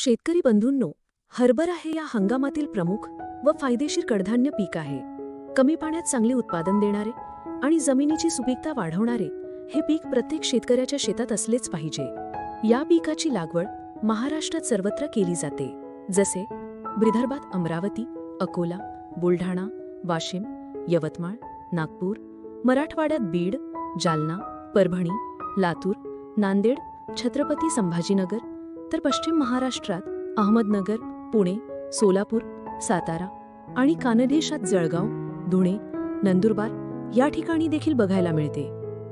शेतकरी बंधूंनो हरभरा हे या हंगामातील प्रमुख व फायदेशीर कडधान्य पीक आहे. कमी पाण्यात चांगले उत्पादन देणारे आणि जमिनीची सुपीकता वाढवणारे हे पीक प्रत्येक शेतकऱ्याच्या शेतात असलेच पाहिजे. या पिकाची लागवड महाराष्ट्रात सर्वत्र केली जाते. जसे विदर्भात अमरावती अकोला बुलढाणा वाशिम यवतमाळ नागपूर मराठवाड्यात बीड जालना परभणी लातूर नांदेड छत्रपती संभाजीनगर तर पश्चिम महाराष्ट्रात अहमदनगर पुणे सोलापूर सातारा आणि कानदेशात जळगाव धुणे नंदुरबार या ठिकाणी देखील बघायला मिळते.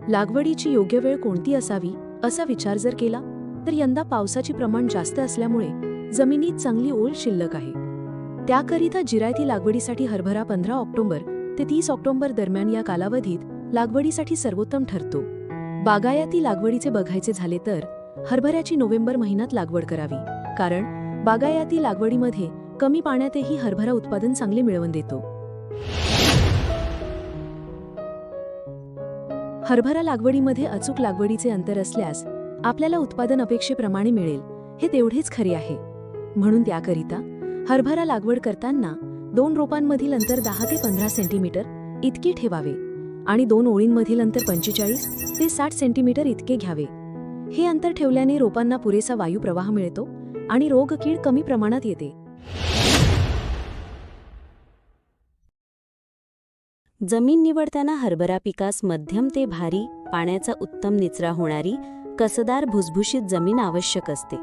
लागवडीची योग्य वेळ कोणती असावी असा विचार जर केला तर यंदा पावसाचे प्रमाण जास्त असल्यामुळे जमिनीत चांगली ओल शिल्लक आहे. त्याकरिता जिरायती लागवडीसाठी हरभरा पंधरा ऑक्टोबर ते तीस ऑक्टोबर दरम्यान या कालावधीत लागवडीसाठी सर्वोत्तम ठरतो. बागायती लागवडीचे बघायचे झाले तर हरभऱ्याची नोव्हेंबर महिन्यात लागवड करावी. कारण बागायती लागवडीमध्ये कमी पाण्यातही हरभरा उत्पादन चांगले मिळवून देतो. हरभरा लागवडीमध्ये अचूक लागवडीचे अंतर असल्यास आपल्याला उत्पादन अपेक्षेप्रमाणे मिळेल हे तेवढेच खरे आहे. म्हणून त्याकरिता हरभरा लागवड करताना दोन रोपांमधील अंतर दहा ते पंधरा सेंटीमीटर इतके ठेवावे आणि दोन ओळींमधील अंतर पंचेचाळीस ते साठ सेंटीमीटर इतके घ्यावे. हे अंतर ठेवल्याने रोपांना पुरेसा वायुप्रवाह मिळतो आणि रोगकीड कमी प्रमाणात येते. जमीन निवडताना हरभरा पिकास मध्यम ते भारी पाण्याचा उत्तम निचरा होणारी कसदार भुसभुशीत जमीन आवश्यक असते.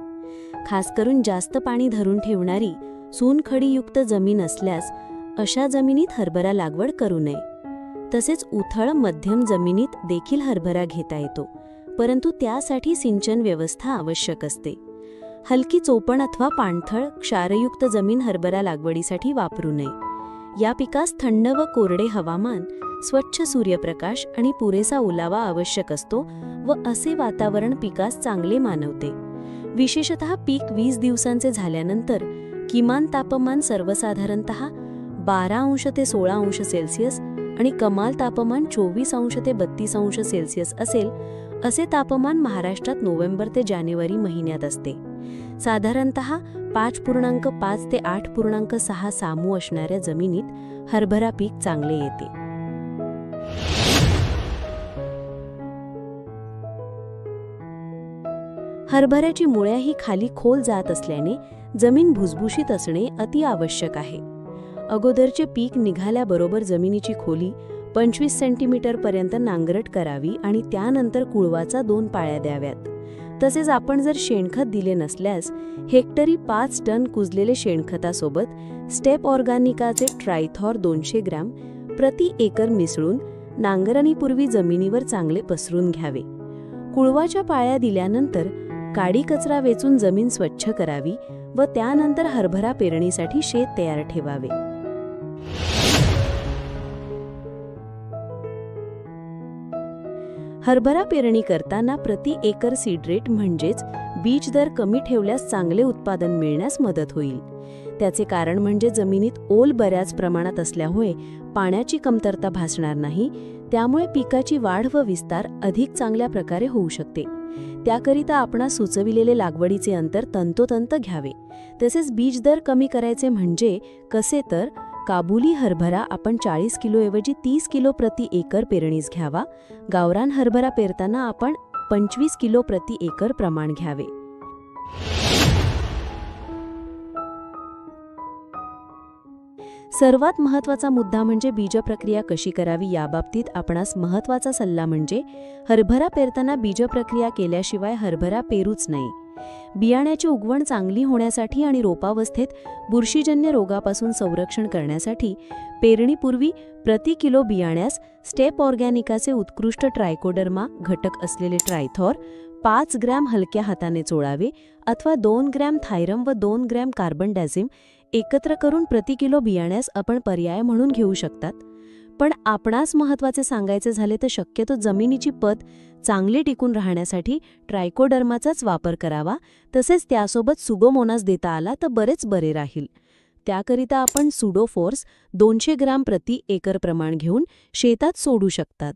खास करून जास्त पाणी धरून ठेवणारी सूनखडीयुक्त जमीन असल्यास अशा जमिनीत हरभरा लागवड करू नये. तसेच उथळ मध्यम जमिनीत देखील हरभरा घेता येतो. परंतु त्यासाठी सिंचन व्यवस्था आवश्यक असते. हलकी चोपण अथवा पाणथळ क्षारयुक्त जमीन हरभरा लागवडीसाठी वापरू नये. या पिकास थंड व कोरडे हवामान स्वच्छ सूर्यप्रकाश आणि पुरेसा ओलावा आवश्यक असतो व असे वातावरण पिकास चांगले मानवते. विशेषतः पीक वीस दिवसांचे झाल्यानंतर किमान तापमान सर्वसाधारणत बारा अंश ते सोळा अंश सेल्सिअस आणि कमाल तापमान चोवीस अंश ते बत्तीस अंश सेल्सिअस असेल असे तापमान महाराष्ट्रात नोव्हेंबर ते जानेवारी महिन्यात असते. साधारणत पाच पूर्णांक पाच ते आठ पूर्णांक सहा सामू असणाऱ्या जमिनीत हरभरा पीक चांगले येते. हरभऱ्याची मुळ्याही खाली खोल जात असल्याने जमीन भुसभुशीत असणे अति आवश्यक आहे. अगोदरचे पीक निघाल्याबरोबर जमिनीची खोली पंचवीस सेंटीमीटरपर्यंत नांगरट करावी आणि त्यानंतर कुळवाचा दोन पाळ्या द्याव्यात. तसेच आपण जर शेणखत दिले नसल्यास हेक्टरी पाच टन कुजलेले शेणखतासोबत स्टेप ऑर्गॅनिकाचे ट्रायथॉर दोनशे ग्रॅम प्रति एकर मिसळून नांगरणीपूर्वी जमिनीवर चांगले पसरून घ्यावे. कुळवाच्या पाळ्या दिल्यानंतर काडी कचरा वेचून जमीन स्वच्छ करावी व त्यानंतर हरभरा पेरणीसाठी शेत तयार ठेवावे. हरभरा पेरणी करताना प्रति एकर सीड रेट म्हणजेच बीज दर कमी ठेवल्यास चांगले उत्पादन मिळण्यास मदत होईल. त्याचे कारण म्हणजे जमिनीत ओल बऱ्याच प्रमाणात असल्यामुळे पाण्याची कमतरता भासणार नाही त्यामुळे पिकाची वाढ व विस्तार अधिक चांगल्या प्रकारे होऊ शकते. त्याकरिता आपणास सुचविलेले लागवडीचे अंतर तंतोतंत घ्यावे. तसेच बीज दर कमी करायचे म्हणजे कसे तर काबुली हरभरा आपण चाळीस किलोऐवजी तीस किलो प्रति एकर पेरणीस घ्यावा. गावरान हरभरा पेरताना आपण पंचवीस किलो प्रति एकर प्रमाण घ्यावे. सर्वात महत्त्वाचा मुद्दा म्हणजे बीजप्रक्रिया कशी करावी याबाबतीत आपणास महत्त्वाचा सल्ला म्हणजे हरभरा पेरताना बीजप्रक्रिया केल्याशिवाय हरभरा पेरूच नाही. बियाण्याची उगवण चांगली होण्यासाठी आणि रोपावस्थेत बुरशीजन्य रोगापासून संरक्षण करण्यासाठी पेरणीपूर्वी प्रति किलो बियाण्यास स्टेप ऑर्गॅनिकाचे उत्कृष्ट ट्रायकोडर्मा घटक असलेले ट्रायथॉर पाच ग्रॅम हलक्या हाताने चोळावे अथवा दोन ग्रॅम थायरम व दोन ग्रॅम कार्बन डॅझिम एकत्र करून प्रति किलो बियाण्यास आपण पर्याय म्हणून घेऊ शकतात. पण आपणास महत्त्वाचे सांगायचे झाले तर शक्यतो जमिनीची पत चांगली टिकून राहण्यासाठी ट्रायकोडर्माचाच वापर करावा. तसेच त्यासोबत सुगोमोनास देता आला तर बरेच बरे राहील. त्याकरिता आपण सुडोफोर्स दोनशे ग्राम प्रति एकर प्रमाण घेऊन शेतात सोडू शकतात.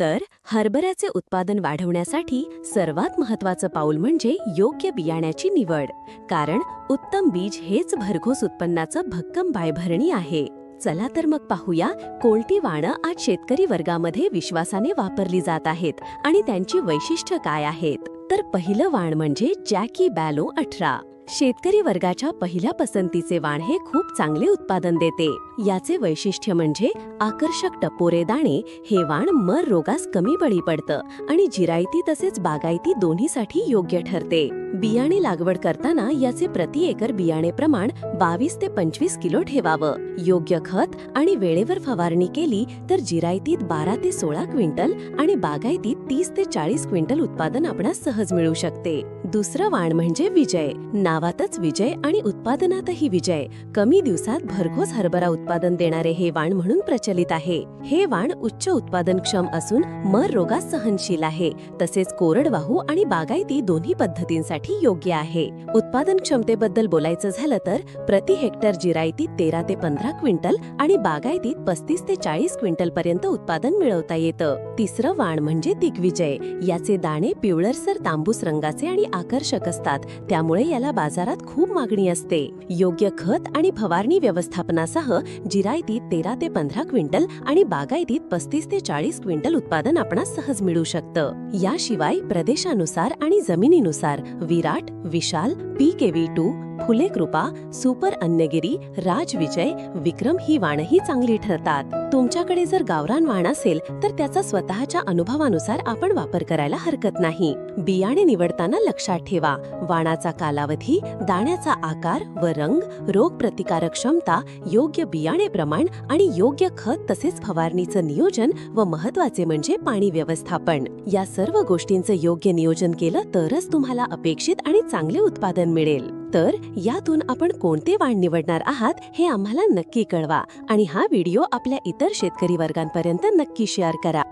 तर हरभऱ्याचे उत्पादन वाढवण्यासाठी सर्वात महत्वाचं पाऊल म्हणजे योग्य बियाण्याची निवड. कारण उत्तम बीज हेच भरघोस उत्पन्नाचं भक्कम बायभरणी आहे. चला तर मग पाहूया कोणती वाणं आज शेतकरी वर्गामध्ये विश्वासाने वापरली जात आहेत आणि त्यांची वैशिष्ट्य काय आहेत. तर पहिलं वाण म्हणजे जॅकी बॅलो अठरा. शेतकरी वर्गाच्या पहिल्या पसंतीचे वाण हे खूप चांगले उत्पादन देते. याचे वैशिष्ट्य म्हणजे आकर्षक टपोरे दाणे हे वाण मर रोगास कमी बळी पडतं आणि जिरायती तसेच बागायती दोन्हीसाठी योग्य ठरते. बियाणे लागवड करताना याचे प्रति एकर बियाणे प्रमाण बावीस ते पंचवीस किलो ठेवावं. योग्य खत आणि वेळेवर फवारणी केली तर जिरायतीत बारा ते सोळा क्विंटल आणि बागायतीत तीस ते चाळीस क्विंटल उत्पादन आपणास सहज मिळू शकते. दुसरं वाण म्हणजे विजय. नावातच विजय आणि उत्पादनातही विजय. कमी दिवसात भरघोस हरभरा उत्पादन उत्पादन देणारे हे वाण म्हणून प्रचलित आहे. हे वाण उच्च उत्पादनक्षम असून मर रोगास सहनशील आहे. तसेच कोरडवाहू आणि बागायती दोन्ही पद्धतींसाठी योग्य आहे. उत्पादन क्षमतेबद्दल बोलायचं झालं तर प्रति हेक्टर जिरायतीत तेरा ते पंधरा क्विंटल आणि बागायतीत पस्तीस ते चाळीस क्विंटल पर्यंत उत्पादन मिळवता येतं. तिसरं वाण म्हणजे दिग्विजय. याचे दाणे पिवळसर तांबूस रंगाचे आणि आकर्षक असतात. त्यामुळे याला बाजारात खूप मागणी असते. योग्य खत आणि फवारणी व्यवस्थापनासह जिरायतीत तेरा ते पंधरा क्विंटल आणि बागायतीत पस्तीस ते चाळीस क्विंटल उत्पादन आपणास सहज मिळू शकतं. याशिवाय प्रदेशानुसार आणि जमिनीनुसार Virat Vishal P K V two Phule Kripa super Annagiri राजविजय विक्रम ही वाणही चांगली ठरतात. तुमच्याकडे जर गावरान वाण असेल तर त्याचा स्वतःच्या अनुभवानुसार आपण वापर करायला हरकत नाही. बियाणे निवडताना लक्षात ठेवा. वाणाचा कालावधी दाण्याचा आकार व रंग रोग प्रतिकारक क्षमता योग्य बियाणे प्रमाण आणि योग्य खत तसेच फवारणीचं नियोजन व महत्त्वाचे म्हणजे पाणी व्यवस्थापन. या सर्व गोष्टींचं योग्य नियोजन केलं तरच तुम्हाला अपेक्षित आणि चांगले उत्पादन मिळेल. तर यातून आपण कोणते वाण निवडणार आहात हे आम्हाला नक्की कळवा आणि हा व्हिडिओ आपल्या इतर शेतकरी वर्गांपर्यंत नक्की शेअर करा.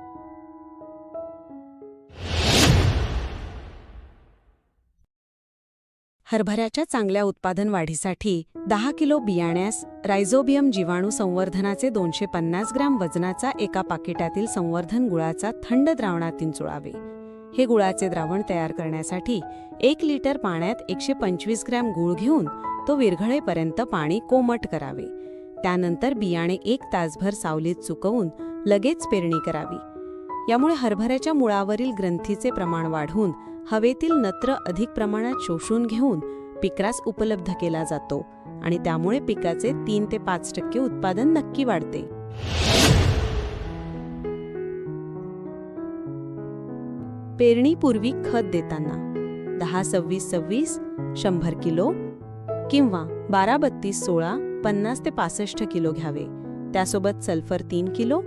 हरभऱ्याच्या चांगल्या उत्पादन वाढीसाठी दहा किलो बियाण्यास रायझोबियम जीवाणू संवर्धनाचे दोनशे पन्नास ग्रॅम वजनाचा एका पाकिटातील संवर्धन गुळाचा थंड द्रावणात चुळावे हे गुळाचे द्रावण तयार करण्यासाठी एक लिटर पाण्यात एकशे पंचवीस ग्रॅम गुळ घेऊन तो विरघळेपर्यंत पाणी कोमट करावे. त्यानंतर बियाणे एक तासभर सावलीत सुकवून लगेच पेरणी करावी. यामुळे हरभऱ्याच्या मुळावरील ग्रंथीचे प्रमाण वाढून हवेतील नत्र अधिक प्रमाणात शोषून घेऊन पिकरास उपलब्ध केला जातो आणि त्यामुळे पिकाचे तीन ते पाच टक्के उत्पादन नक्की वाढते. पेरणीपूर्वी खत देताना दहा सव्वीस सव्वीस शंभर किलो किंवा बारा बत्तीस सोळा पन्नास ते पासष्ट किलो घ्यावे. त्यासोबत सल्फर तीन किलो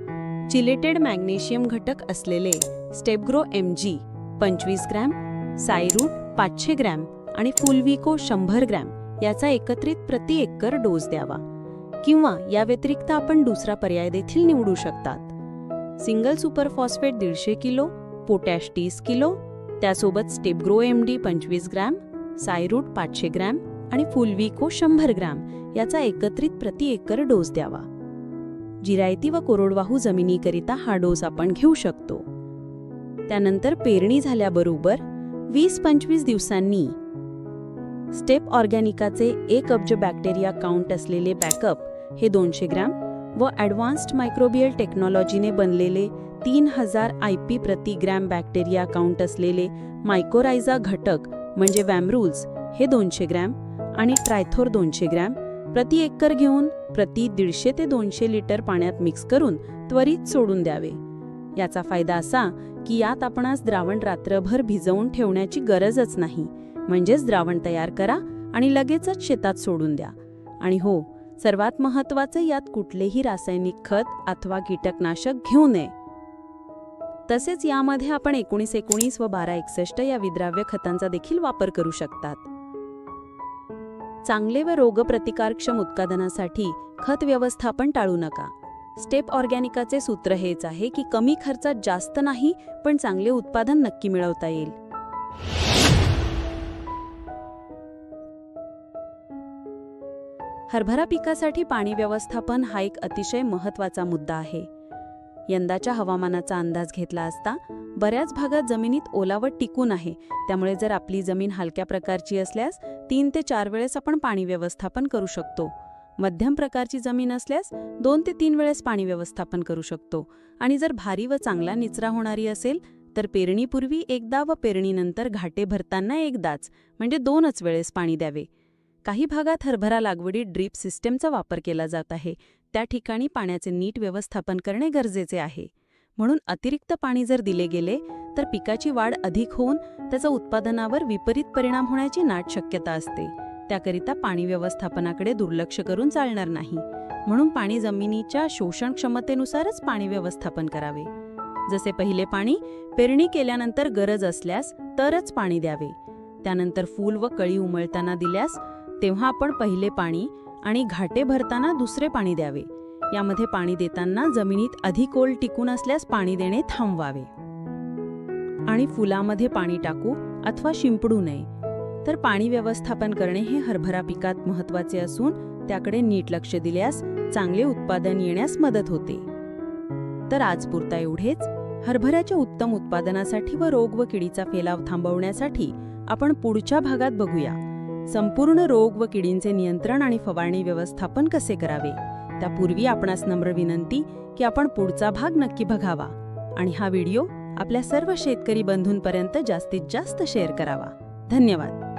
चिलेटेड मॅग्नेशियम घटक असलेले स्टेपग्रो एम जी पंचवीस ग्रॅम सायरूट पाचशे ग्रॅम आणि फुलविको शंभर ग्रॅम याचा एकत्रित प्रति एकर डोस द्यावा. किंवा या व्यतिरिक्त आपण दुसरा पर्याय देखील निवडू शकतात. सिंगल सुपर फॉस्फेट दीडशे किलो पोटॅश तीस किलो त्यासोबत स्टेपग्रो एम डी पंचवीस ग्रॅम सायरूट पाचशे ग्रॅम आणि फुलविको शंभर ग्रॅम याचा एकत्रित प्रति एकर डोस द्यावा. जिरायती व कोरडवाहू जमिनीकरिता हा डोस आपण घेऊ शकतो. त्यानंतर पेरणी झाल्याबरोबर वीस पंचवीस दिवसांनी स्टेप ऑर्गॅनिकाचे एक अब्ज बॅक्टेरिया काउंट असलेले बॅकअप हे दोनशे ग्रॅम व ॲडव्हान्स्ड मायक्रोबियल टेक्नॉलॉजीने बनलेले तीन हजार आय पी प्रति ग्रॅम बॅक्टेरिया काउंट असलेले मायकोरायझा घटक म्हणजे वॅमरूल्स हे दोनशे ग्रॅम आणि ट्रायथोर दोनशे ग्रॅम प्रति एकर घेऊन प्रति दीडशे ते दोनशे लिटर पाण्यात मिक्स करून त्वरित सोडून द्यावे. याचा फायदा असा की यात आपणास द्रावण रात्रभर भिजवून ठेवण्याची गरजच नाही. म्हणजेच द्रावण तयार करा आणि लगेचच शेतात सोडून द्या. आणि हो सर्वात महत्त्वाचे यात कुठलेही रासायनिक खत अथवा कीटकनाशक घेऊ नये. तसेच यामध्ये आपण एकोणीस एकोणीस व बारा एकसष्ट या विद्राव्य खतांचा देखील वापर करू शकतात. चांगले व रोगप्रतिकारक्षम उत्पादनासाठी खत व्यवस्थापन टाळू नका. स्टेप ऑर्गॅनिकाचे सूत्र हेच आहे की कमी खर्चात जास्त नाही पण चांगले उत्पादन नक्की मिळवता येईल. हरभरा पिकासाठी पाणी व्यवस्थापन हा एक अतिशय महत्त्वाचा मुद्दा आहे. यंदाच्या हवामानाचा अंदाज घेतला असता बऱ्याच भागात जमिनीत ओलावट टिकून आहे. त्यामुळे जर आपली जमीन हलक्या प्रकारची असल्यास तीन ते चार वेळेस आपण पाणी व्यवस्थापन करू शकतो. मध्यम प्रकारची जमीन असल्यास दोन ते तीन वेळेस पाणी व्यवस्थापन करू शकतो. आणि जर भारी व चांगला निचरा होणारी असेल तर पेरणीपूर्वी एकदा व पेरणीनंतर घाटे भरताना एकदाच म्हणजे दोनच वेळेस पाणी द्यावे. काही भागात हरभरा लागवडीत ड्रीप सिस्टमचा वापर केला जात आहे. त्या ठिकाणी पाण्याचे नीट व्यवस्थापन करणे गरजेचे आहे. म्हणून अतिरिक्त पाणी जर दिले गेले तर पिकाची वाढ अधिक होऊन त्याचा उत्पादनावर विपरीत परिणाम होण्याची नाट शक्यता असते. त्याकरिता पाणी व्यवस्थापनाकडे दुर्लक्ष करून चालणार नाही. म्हणून पाणी जमिनीच्या शोषण क्षमतेनुसारच पाणी व्यवस्थापन करावे. जसे पहिले पाणी पेरणी केल्यानंतर गरज असल्यास तरच पाणी द्यावे. त्यानंतर फूल व कळी उमळताना दिल्यास तेव्हा आपण पहिले पाणी आणि घाटे भरताना दुसरे पाणी द्यावे. यामध्ये पाणी देताना जमिनीत अधिक ओल टिकून असल्यास पाणी देणे थांबवावे. आणि फुलामध्ये पाणी टाकू अथवा शिंपडू नये. तर पाणी व्यवस्थापन करणे हे हरभरा पिकात महत्त्वाचे असून त्याकडे नीट लक्ष दिल्यास चांगले उत्पादन येण्यास मदत होते. तर आजपुरता एवढेच. हरभऱ्याच्या उत्तम उत्पादनासाठी व रोग व किडीचा फैलाव थांबवण्यासाठी आपण पुढच्या भागात बघूया. संपूर्ण रोग व किडींचे नियंत्रण आणि फवारणी व्यवस्थापन कसे करावे? त्यापूर्वी आपणास नम्र विनंती की आपण पुढचा भाग नक्की बघावा आणि हा व्हिडिओ आपल्या सर्व शेतकरी बंधूंपर्यंत जास्तीत जास्त शेअर करावा. धन्यवाद.